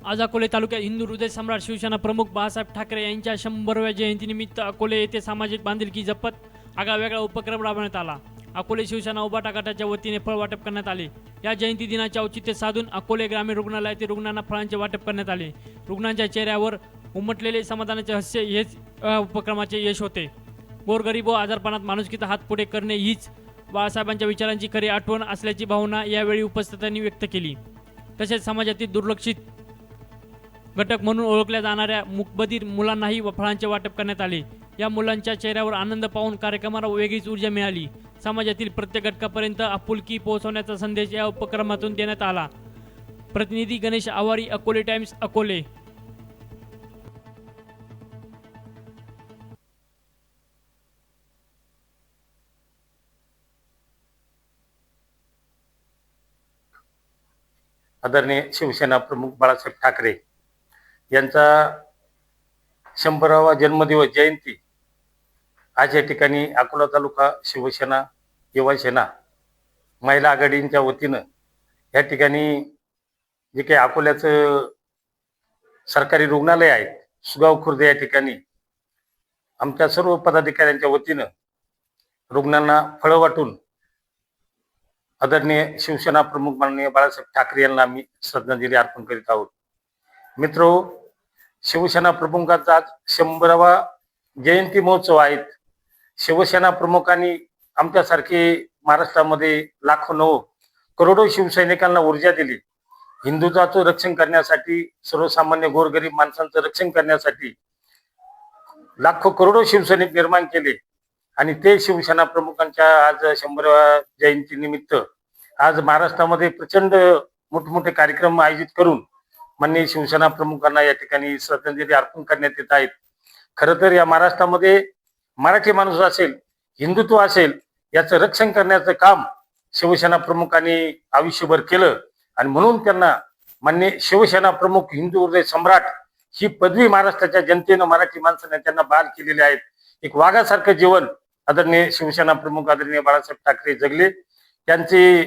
आज अकोले तालुक्यात हिंदू हृदय सम्राट शिवसेना प्रमुख बाळासाहेब ठाकरे यांच्या शंभरव्या जयंतीनिमित्त अकोले येथे सामाजिक बांधिलकी जपत आगळावेगळा उपक्रम राबवण्यात आला. अकोले शिवसेना उभाटा गटाच्या वतीने फळ वाटप करण्यात आले. या जयंती दिनाचे औचित्य साधून अकोले ग्रामीण रुग्णालयातील रुग्णांना फळांचे वाटप करण्यात आले. रुग्णांच्या चेहऱ्यावर उमटलेले समाधानाचे हास्य हेच उपक्रमाचे यश होते. गोरगरीब व आजारपणात माणुसकीचा हात पुढे करणे हीच बाळासाहेबांच्या विचारांची खरी आठवण असल्याची भावना यावेळी उपस्थितांनी व्यक्त केली. तसेच समाजातील दुर्लक्षित घटक म्हणून ओळखल्या जाणाऱ्या मुकबधीर मुलांनाही फळांचे वाटप करण्यात आले. या मुलांच्या चेहऱ्यावर आनंद पाहून कार्यक्रमाला वेगळीच ऊर्जा मिळाली. समाजातील प्रत्येक घटकापर्यंत आपुलकी पोहोचवण्याचा संदेश या उपक्रमातून देण्यात आला. प्रतिनिधी गणेश आवारी अकोले टाइम्स अकोले. आदरणीय शिवसेना प्रमुख बाळासाहेब ठाकरे यांचा शंभरावा जन्मदिवस जयंती आज या ठिकाणी अकोला तालुका शिवसेना युवासेना महिला आघाडींच्या वतीनं या ठिकाणी जे काही अकोल्याचं सरकारी रुग्णालय आहे सुगाव खुर्द या ठिकाणी आमच्या सर्व पदाधिकाऱ्यांच्या वतीनं रुग्णांना फळं वाटून आदरणीय शिवसेना प्रमुख माननीय बाळासाहेब ठाकरे यांना आम्ही श्रद्धांजली अर्पण करीत आहोत. मित्र शिवसेना प्रमुखांचा आज शंभरावा जयंती महोत्सव आहेत शिवसेना प्रमुखांनी आमच्यासारखे महाराष्ट्रामध्ये लाखो नऊ करोडो शिवसैनिकांना ऊर्जा दिली. हिंदुत्वाचं रक्षण करण्यासाठी सर्वसामान्य गोरगरीब माणसांचं रक्षण करण्यासाठी लाखो करोडो शिवसैनिक निर्माण केले. आणि ते शिवसेना प्रमुखांच्या आज शंभराव्या जयंती निमित्त आज महाराष्ट्रामध्ये प्रचंड मोठमोठे कार्यक्रम आयोजित करून माननीय शिवसेना प्रमुखांना या ठिकाणी श्रद्धांजली अर्पण करण्यात येत आहेत. खरं तर या महाराष्ट्रामध्ये मराठी माणूस असेल हिंदुत्व असेल याचं रक्षण करण्याचं काम शिवसेना प्रमुखांनी आयुष्यभर केलं आणि म्हणून त्यांना मान्य शिवसेना प्रमुख हिंदू हृदय सम्राट ही पदवी महाराष्ट्राच्या जनतेनं मराठी माणसाने त्यांना बहाल केलेली आहेत. एक वाघासारखं जीवन आदरणीय शिवसेना प्रमुख आदरणीय बाळासाहेब ठाकरे जगले. त्यांची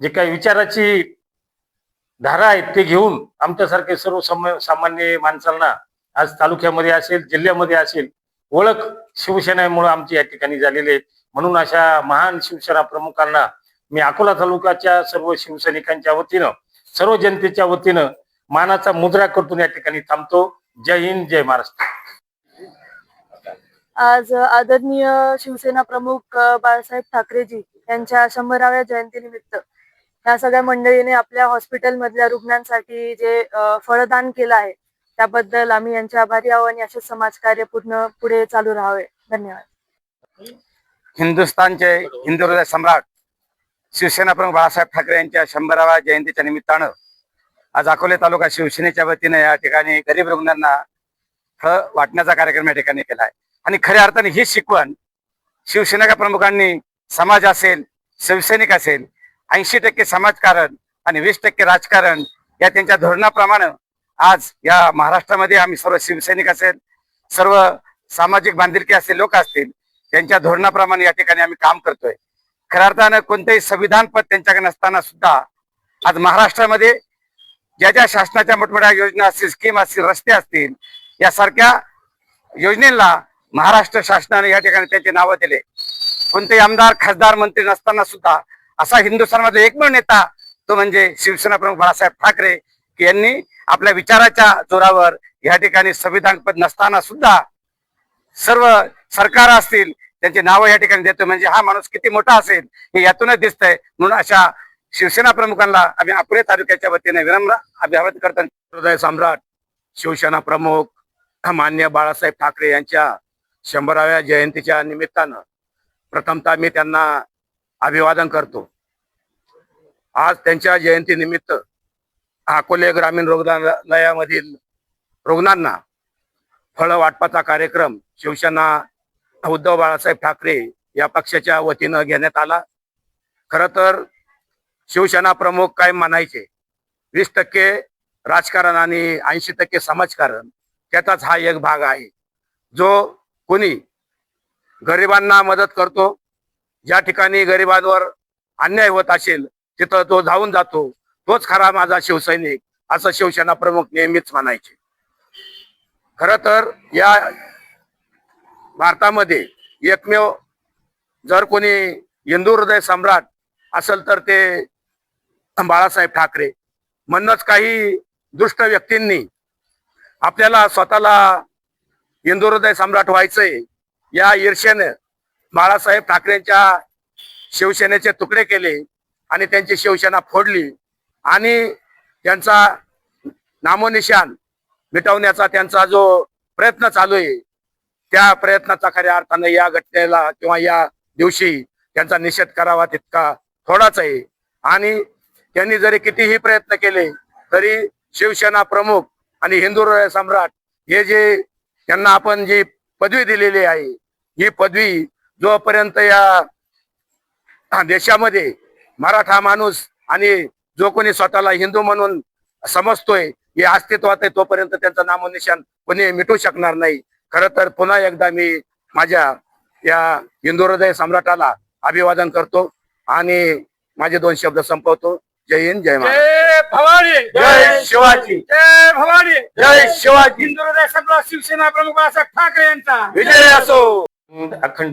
जे काही विचाराची धारा आहेत ते घेऊन आमच्यासारखे सर्व सामान्य माणसांना आज तालुक्यामध्ये असेल जिल्ह्यामध्ये असेल ओळख शिवसेनेमुळे आमची या ठिकाणी झालेली आहे. म्हणून अशा महान शिवसेना प्रमुखांना मी अकोला तालुक्याच्या सर्व शिवसैनिकांच्या वतीनं सर्व जनतेच्या वतीनं मानाचा मुद्रा करतून या ठिकाणी थांबतो. जय हिंद जय महाराष्ट्र. आज आदरणीय शिवसेना प्रमुख बाळासाहेब ठाकरेजी यांच्या शंभराव्या जयंतीनिमित्त ह्या सगळ्या मंडळीने आपल्या हॉस्पिटल मधल्या रुग्णांसाठी जे फळदान केलं आहे त्याबद्दल आम्ही यांचे आभारी आहोत आणि असे समाजकार्य पूर्ण पुढे चालू राहावे. धन्यवाद. हिंदुस्थानचे हिंदू हृदय सम्राट शिवसेना प्रमुख बाळासाहेब ठाकरे यांच्या शंभराव्या जयंतीच्या निमित्तानं आज अकोले तालुका शिवसेनेच्या वतीने या ठिकाणी गरीब रुग्णांना फळ वाटण्याचा कार्यक्रम या ठिकाणी केला आहे. आणि खऱ्या अर्थाने ही शिकवण शिवसेना प्रमुखांनी समाज असेल शिवसैनिक असेल ऐंशी टक्के समाजकारण आणि वीस टक्के राजकारण या त्यांच्या धोरणाप्रमाणे आज या महाराष्ट्रामध्ये आम्ही सर्व शिवसैनिक असेल सर्व सामाजिक बांधिलकी असतील लोक असतील त्यांच्या धोरणाप्रमाणे या ठिकाणी आम्ही काम करतोय. खऱ्या अर्थानं कोणतेही संविधान पद त्यांच्याकडे नसताना सुद्धा आज महाराष्ट्रामध्ये ज्या ज्या शासनाच्या मोठमोठ्या योजना असतील स्कीम असतील रस्ते असतील यासारख्या योजनेला महाराष्ट्र शासनाने या ठिकाणी त्यांचे नावं दिले. कोणतेही आमदार खासदार मंत्री नसताना सुद्धा असा हिंदुस्थानमध्ये एकमेव नेता तो म्हणजे शिवसेना प्रमुख बाळासाहेब ठाकरे यांनी आपल्या विचाराच्या जोरावर या ठिकाणी संविधान पद नसताना सुद्धा सर्व सरकार असतील त्यांची नावं या ठिकाणी देतो. म्हणजे हा माणूस किती मोठा असेल हे यातूनच दिसतंय. म्हणून अशा शिवसेना प्रमुखांना आम्ही अपुरे तालुक्याच्या वतीने विनम्र अभिवादन करतो. हृदय सम्राट शिवसेना प्रमुख मान्य बाळासाहेब ठाकरे यांच्या शंभराव्या जयंतीच्या निमित्तानं प्रथमतः मी त्यांना अभिवादन करतो. आज त्यांच्या जयंतीनिमित्त अकोले ग्रामीण रुग्णालयामधील रुग्णांना फळ वाटपाचा कार्यक्रम शिवसेना उद्धव बाळासाहेब ठाकरे या पक्षाच्या वतीनं घेण्यात आला. खरं तर शिवसेना प्रमुख काय म्हणायचे? वीस टक्के राजकारण आणि ऐंशी टक्के समाजकारण त्याचाच हा एक भाग आहे. जो कोणी गरिबांना मदत करतो ज्या ठिकाणी गरिबांवर अन्याय होत असेल तिथं तो धावून जातो. तोच खरा माझा शिवसैनिक असं शिवसेना प्रमुख नेहमीच म्हणायचे. खर तर या भारतामध्ये एकमेव जर कोणी हिंदू हृदय सम्राट असेल तर ते बाळासाहेब ठाकरे. म्हणूनच काही दुष्ट व्यक्तींनी आपल्याला स्वतःला हिंदू हृदय सम्राट व्हायचंय या ईर्षेने बाळासाहेब ठाकरेंच्या शिवसेनेचे तुकडे केले आणि त्यांची शिवसेना फोडली आणि त्यांचा नामोनिशान मिटवण्याचा त्यांचा जो प्रयत्न चालू आहे त्या प्रयत्नाचा खऱ्या अर्थानं या घटनेला किंवा या दिवशी त्यांचा निषेध करावा तितका थोडाच आहे. आणि त्यांनी जरी कितीही प्रयत्न केले तरी शिवसेना प्रमुख आणि हिंदू सम्राट हे जे त्यांना आपण जी पदवी दिलेली आहे ही पदवी जोपर्यंत या देशामध्ये मराठा माणूस आणि जो कोणी स्वतःला हिंदू म्हणून समजतोय हे अस्तित्वात आहे तोपर्यंत त्यांचं नामोनिशान कोणी मिटू शकणार नाही. खर तर पुन्हा एकदा मी माझ्या या हिंदू हृदय सम्राटाला अभिवादन करतो आणि माझे दोन शब्द संपवतो. जय हिंद जय भवानी! जय शिवाजी. जय भवानी! जय शिवाजी. हिंदू हृदय सम्राट शिवसेना प्रमुख बाळासाहेब ठाकरे यांचा. विजय असो. अखंड